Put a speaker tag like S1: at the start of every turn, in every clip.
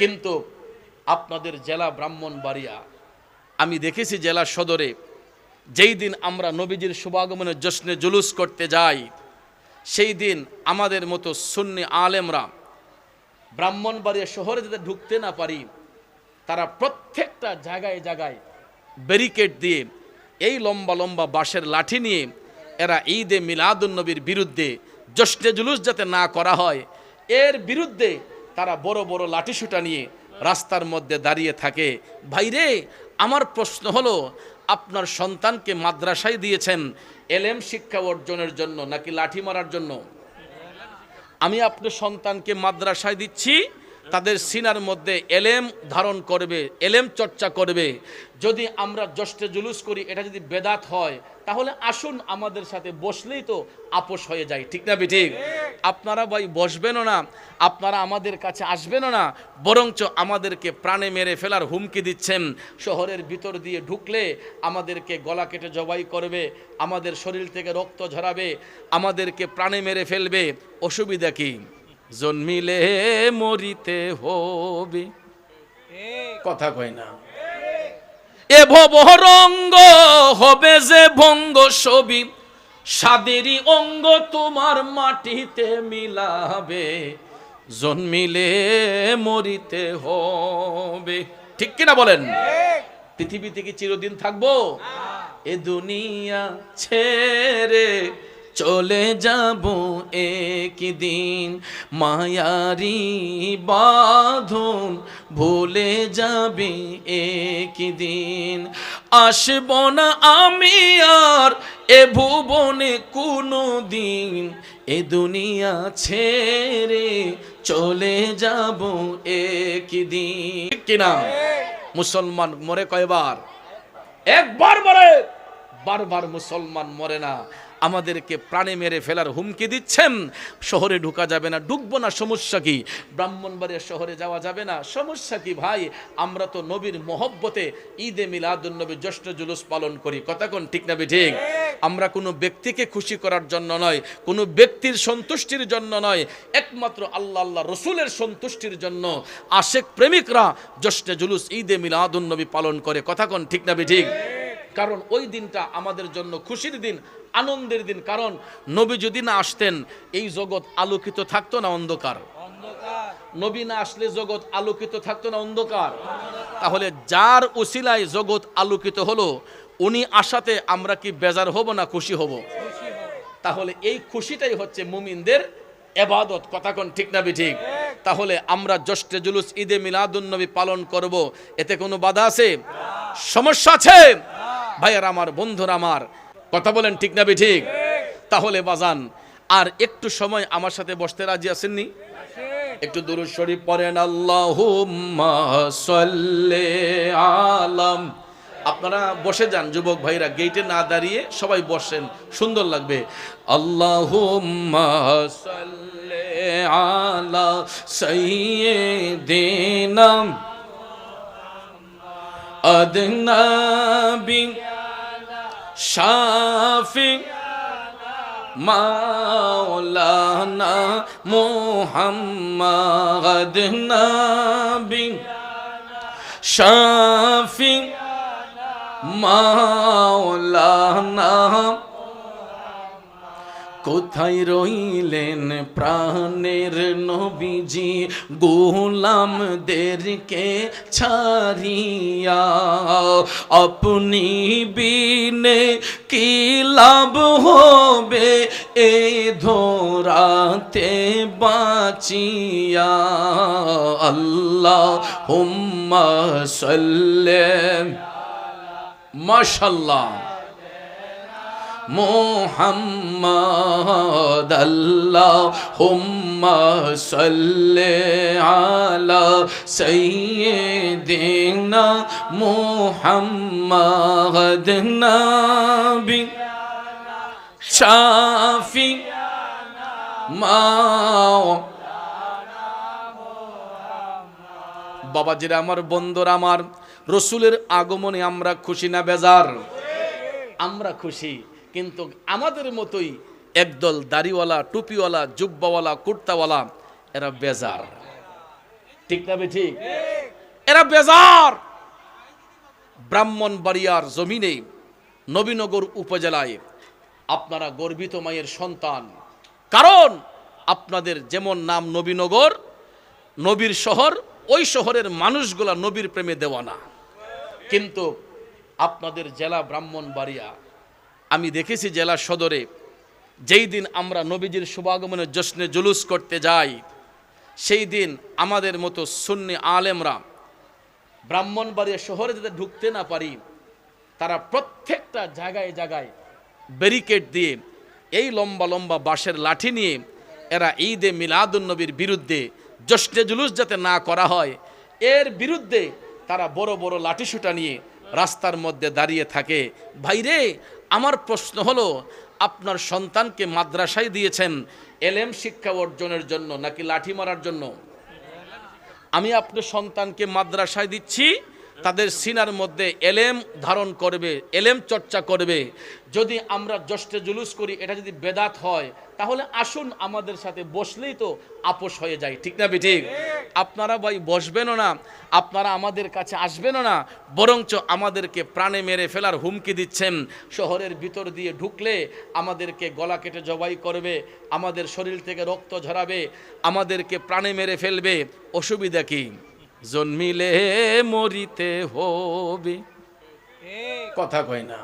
S1: কিন্তু আপনাদের জেলা ব্রাহ্মণবাড়িয়া, আমি দেখেছি জেলা সদরে, যেই দিন আমরা নবীজির শুভাগমনের জশ্নে জুলুস করতে যাই, সেই দিন আমাদের মতো সুন্নি আলেমরা ব্রাহ্মণবাড়িয়া শহরে যাতে ঢুকতে না পারি, তারা প্রত্যেকটা জায়গায় জায়গায় ব্যারিকেড দিয়ে এই লম্বা লম্বা বাঁশের লাঠি নিয়ে এরা ঈদে মিলাদুন্নবীর বিরুদ্ধে জশ্নে জুলুস যাতে না করা হয়, এর বিরুদ্ধে তারা বড় বড় লাঠিসুটা নিয়ে রাস্তার মধ্যে দাঁড়িয়ে থাকে। ভাইরে আমার প্রশ্ন হলো, আপনার সন্তানকে মাদ্রাসায় দিয়েছেন এলএম শিক্ষা অর্জনের জন্য নাকি লাঠি মারার জন্য? আমি আপনার সন্তানকে মাদ্রাসায় দিচ্ছি। তাদের সিনার মধ্যে এলেম ধারণ করবে, এলেম চর্চা করবে। যদি আমরা জষ্টে জুলুস করি, এটা যদি বেদাত হয়, তাহলে আসুন আমাদের সাথে বসলেই তো আপোষ হয়ে যায়। ঠিক না ঠিক আপনারা ভাই বসবেনও না, আপনারা আমাদের কাছে আসবেনও না, বরঞ্চ আমাদেরকে প্রাণে মেরে ফেলার হুমকি দিচ্ছেন। শহরের ভিতর দিয়ে ঢুকলে আমাদেরকে গলা কেটে জবাই করবে, আমাদের শরীর থেকে রক্ত ঝরাবে, আমাদেরকে প্রাণে মেরে ফেলবে। অসুবিধা কি? জন্মিলে মরিতে হবে। কথা কয় না। এ ভব রঙ্গ হবে যে ভঙ্গ ছবি, সাদেরই অঙ্গ তোমার মাটিতে মিলাবে। জন্মিলে মরিতে হবে। ঠিক কিনা বলেন? পৃথিবীতে কি চিরদিন থাকব? এ দুনিয়া ছেড়ে চলে যাব একদিন। মায়ারি বাঁধন ভুলে যাবে একদিন। আসব না আমি আর এ ভুবনে কোনো দিন এ দুনিয়া ছেড়ে চলে যাব একদিন। কিনা? মুসলমান মরে কয়বার? একবার মরে। বারবার মুসলমান মরে না। আমাদেরকে প্রাণে মেরে ফেলার হুমকি দিচ্ছেন। শহরে ঢুকা যাবে না ঢুকবো না, সমস্যা কি? ব্রাহ্মণবাড়িয়া শহরে যাওয়া যাবে না, সমস্যা কি ভাই? আমরা তো নবীর মহব্বতে ঈদে মিলাদুন নবী জ্যৈষ্ঠ জুলুস পালন করি। কথা কোন ঠিক না ঠিক আমরা কোনো ব্যক্তিকে খুশি করার জন্য নয়, কোনো ব্যক্তির সন্তুষ্টির জন্য নয়, একমাত্র আল্লাহ আল্লাহ রসুলের সন্তুষ্টির জন্য। আশেক প্রেমিকরা জ্যৈষ্ঠ জুলুস ঈদে মিলাদুন নবী পালন করে। কথা কোন ঠিক না ঠিক কারণ ওই দিনটা আমাদের জন্য খুশির দিন, আনন্দের দিন। কারণ নবী যদি না আসতেন, এই জগৎ আলোকিত থাকতো না অন্ধকার। নবী না আসলে জগৎ আলোকিত থাকতো না অন্ধকার। তাহলে যার উসিলায় জগৎ আলোকিত হলো, উনি আসাতে আমরা কি বেজার হব না খুশি হব? তাহলে এই খুশিটাই হচ্ছে মুমিনদের এবাদত। কথা কোন ঠিক না ঠিক তাহলে আমরা জষ্টে জুলুস ঈদে মিলাদুন্নবী পালন করব। এতে কোনো বাধা আছে? সমস্যা আছে? ভাইয়ার আমার বন্ধুরা আমার কথা বলেন ঠিক না ঠিক। তাহলে বাজান আর একটু সময় আমার সাথে বসতে রাজি আছেননি? একটু দুরুদ শরীফ পড়েন আল্লাহ আলাম। আপনারা বসে যান যুবক ভাইরা গেটে না দাঁড়িয়ে সবাই বসেন সুন্দর লাগবে। আল্লাহ সাল্লি আলা সাইয়্যিদিনা আদনাবি শাফি মাওলানা মোহাম্মদ নবী শাফি মাওলানা কোথায় রইলেন প্রাণের নবীজি? গোলামদেরকে ছাড়িয়া আপনি বিনে কি লাভ হবে? এ ধরাতে বাঁচিয়া আল্লাহ হুম্মা সাল্লাম মাশাল্লাহ। মোহাম্মদ আল্লাহুম্মা সাল্লি আলা সাইয়্যিদিনা মুহাম্মদ নবী শাফি মাও বাবাজিরা আমার বন্ধুরা আমার রসুলের আগমনে আমরা খুশি না বেজার? আমরা খুশি। কিন্তু আমাদের মতোই একদল দাড়িওয়ালা টুপিওয়ালা জুব্বাওয়ালা কুর্তাওয়ালা এরা বেজার। ঠিক না ঠিক। এরা বেজার! ব্রাহ্মণবাড়িয়ার জমিনে নবীনগর উপজেলায় আপনারা গর্বিত মায়ের সন্তান। কারণ আপনাদের যেমন নাম নবীনগর নবীর শহর ওই শহরের মানুষগুলা নবীর প্রেমে দেওয়ানা। কিন্তু আপনাদের জেলা ব্রাহ্মণবাড়িয়া আমি দেখেছি জেলা সদরে, যেই দিন আমরা নবীজির শুভাগমনের জশ্নে জুলুস করতে যাই, সেই দিন আমাদের মতো সুন্নি আলেমরা ব্রাহ্মণবাড়িয়া শহরে যাতে ঢুকতে না পারি, তারা প্রত্যেকটা জায়গায় জায়গায় ব্যারিকেড দিয়ে এই লম্বা লম্বা বাঁশের লাঠি নিয়ে এরা ঈদে মিলাদুন্নবীর বিরুদ্ধে জশ্নে জুলুস যাতে না করা হয়, এর বিরুদ্ধে তারা বড় বড় লাঠিসুটা নিয়ে রাস্তার মধ্যে দাঁড়িয়ে থাকে। ভাইরে আমার প্রশ্ন হলো, আপনার সন্তানকে মাদ্রাসায় দিয়েছেন এলএম শিক্ষা অর্জনের জন্য নাকি লাঠি মারার জন্য? আমি আপনার সন্তানকে মাদ্রাসায় দিচ্ছি, তাদের সিনার মধ্যে এলেম ধারণ করবে, এলেম চর্চা করবে। যদি আমরা জষ্টে জুলুস করি, এটা যদি বেদাত হয় তাহলে আসুন আমাদের সাথে বসলেই তো আপোষ হয়ে যায় ঠিক না ঠিক আপনারা ভাই বসবেনও না আপনারা আমাদের কাছে আসবেনও না বরঞ্চ আমাদেরকে প্রাণে মেরে ফেলার হুমকি দিচ্ছেন। শহরের ভিতর দিয়ে ঢুকলে আমাদেরকে গলা কেটে জবাই করবে আমাদের শরীর থেকে রক্ত ঝরাবে আমাদেরকে প্রাণে মেরে ফেলবে। অসুবিধা কি? জন্মিলে মরিতে হবে। কথা কয় না।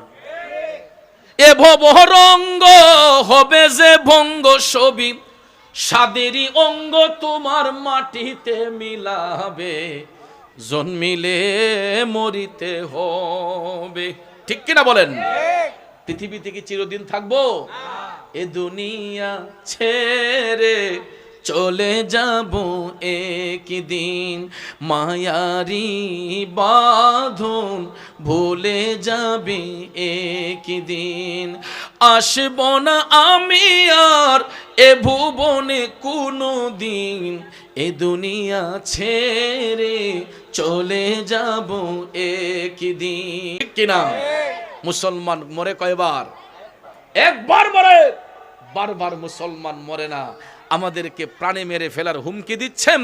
S1: এ ভবরঙ্গ হবে যে ভঙ্গ ছবি। সাদেরই অঙ্গ তোমার মাটিতে মিলাবে। জন্মিলে মরিতে হবে। ঠিক কিনা বলেন? পৃথিবীতে কি চিরদিন থাকব? এ দুনিয়া ছেড়ে চলে যাব একদিন। মায়ারি বাঁধন ভুলে যাবে একদিন। আসব না আমি আর এ ভুবনে কোনো দিন এ দুনিয়া ছেড়ে চলে যাব একদিন। কিনা মুসলমান মরে কয়বার? একবার মরে। বারবার মুসলমান মরে না। আমাদেরকে প্রাণে মেরে ফেলার হুমকি দিচ্ছেন।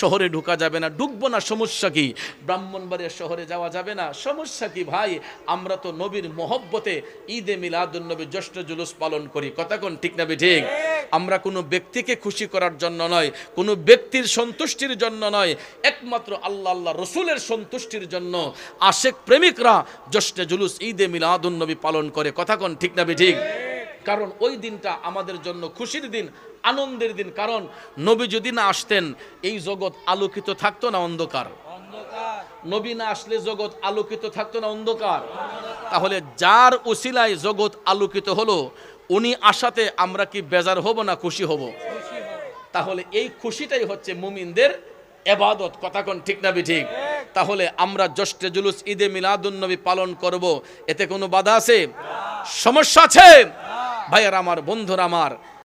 S1: শহরে ঢুকা যাবে না, ঢুকবো না, সমস্যা কি? ব্রাহ্মণবাড়িয়া শহরে যাওয়া যাবে না, সমস্যা কি ভাই? আমরা তো নবীর মহব্বতে ঈদে মিলাদুন নবী জ্যৈষ্ঠ জুলুস পালন করি। কথা কোন ঠিক না ঠিক আমরা কোনো ব্যক্তিকে খুশি করার জন্য নয়, কোনো ব্যক্তির সন্তুষ্টির জন্য নয়, একমাত্র আল্লাহ আল্লাহ রসুলের সন্তুষ্টির জন্য। আশেক প্রেমিকরা জ্যৈষ্ঠ জুলুস ঈদে মিলাদুন নবী পালন করে। কথা কোন ঠিক না ঠিক কারণ ওই দিনটা আমাদের জন্য খুশির দিন, আনন্দের দিন। কারণ নবী যদি না আসতেন, এই জগৎ আলোকিত থাকতো না অন্ধকার। নবী না আসলে জগৎ আলোকিত থাকতো না অন্ধকার। তাহলে যার উসিলায় জগৎ আলোকিত হলো, উনি আসাতে আমরা কি বেজার হব না খুশি হব? তাহলে এই খুশিটাই হচ্ছে মুমিনদের এবাদত। কথা কোন ঠিক না ঠিক তাহলে আমরা জ্যৈষ্ঠে জুলুস ঈদে মিলাদুন্নবী পালন করব। এতে কোনো বাধা আছে? সমস্যা আছে? ভাইয়ার আমার বন্ধুর আমার